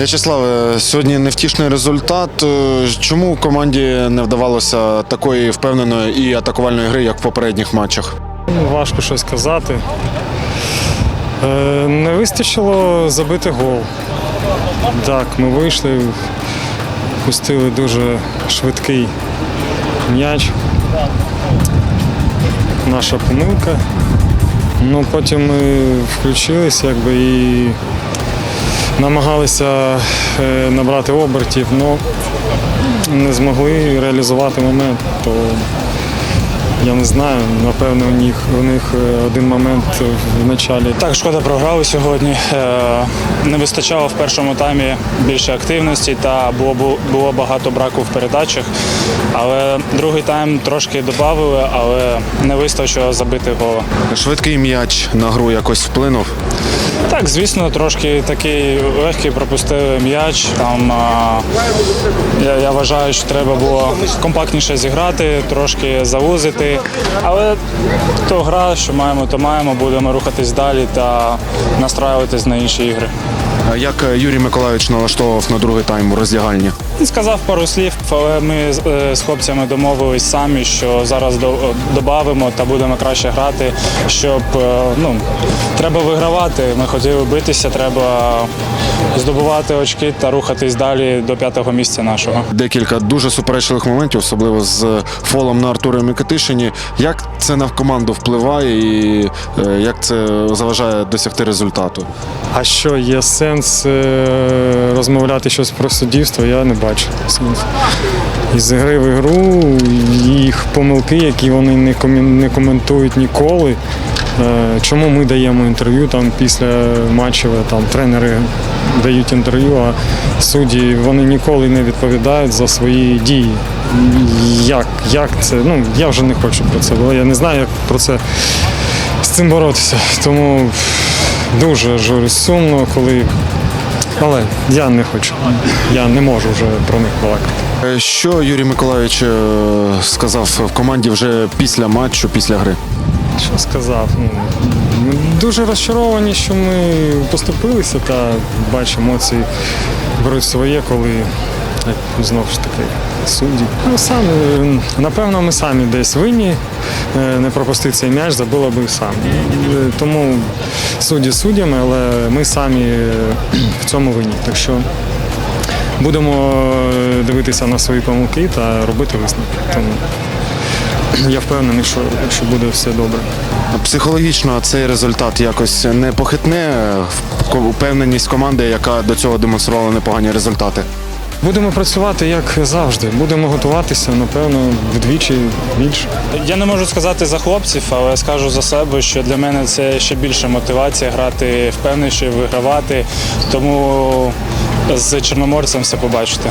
В'ячеслав, е, сьогодні невтішний результат. Е, Чому команді не вдавалося такої впевненої і атакувальної гри, як в попередніх матчах? Ну, Важко щось сказати. Е, Не вистачило забити гол. Так, ми вийшли, пустили дуже швидкий м'яч. Наша помилка. Ну, потім ми включились якби, і намагалися е, набрати обертів, але не змогли реалізувати момент. То я не знаю, напевно, у них, у них е, один момент в началі. Так, шкода програли сьогодні. Е, Не вистачало в першому таймі більше активності та було, було багато браку в передачах. Але другий тайм трошки додали, але не вистачило забити гола. Швидкий м'яч на гру якось вплинув. Так, звісно, трошки такий легкий пропустили м'яч. Там а, я, я вважаю, що треба було компактніше зіграти, трошки Але то гра, що маємо, то маємо. Будемо рухатись далі та настраюватись на інші ігри. А Як е, Юрій Миколайович налаштовував на другий тайм у роздягальні? Він сказав пару слів, але ми е, з хлопцями домовились самі, що зараз до- додамо та будемо краще грати, щоб е, ну, треба вигравати. Ми хотіли битися, треба здобувати очки та рухатись далі до п'ятого місця нашого. Декілька дуже суперечливих моментів, особливо з фолом на Артурі Микитишині. Як це на команду впливає і е, як це заважає досягти результату? А що є сенс е, розмовляти щось про суддівство, я не бачу. Із гри в ігру їх помилки, які вони не, коментують ніколи. Е, Чому ми даємо інтерв'ю там після матчів, там тренери дають інтерв'ю, а судді вони ніколи не відповідають за свої дії. Як, як це? Ну я вже не хочу про це, бо я не знаю, як про це з цим боротися. Тому дуже ж сумно, коли. Але я не хочу. Я не можу вже про них балакати. Е, Що Юрій Миколайович е, сказав в команді вже після матчу, після гри? Що сказав? Ну, ми дуже розчаровані, що ми поступилися та бачу, емоції беруть своє, коли знову ж таки судді. Ну, самі, е, напевно, ми самі десь винні. е, Не пропустити цей м'яч, забили би самі. Е, Тому судді суддями, але ми самі в цьому винні. Так що будемо дивитися на свої помилки та робити висновки. Тому я впевнений, що, що буде все добре. Психологічно цей результат якось не похитне впевненість команди, яка до цього демонструвала непогані результати. Будемо працювати як завжди. Будемо готуватися, напевно, вдвічі більше. Я не можу сказати за хлопців, але скажу за себе, що для мене це ще більша мотивація грати впевненіше, вигравати. Тому з чорноморцем все побачите.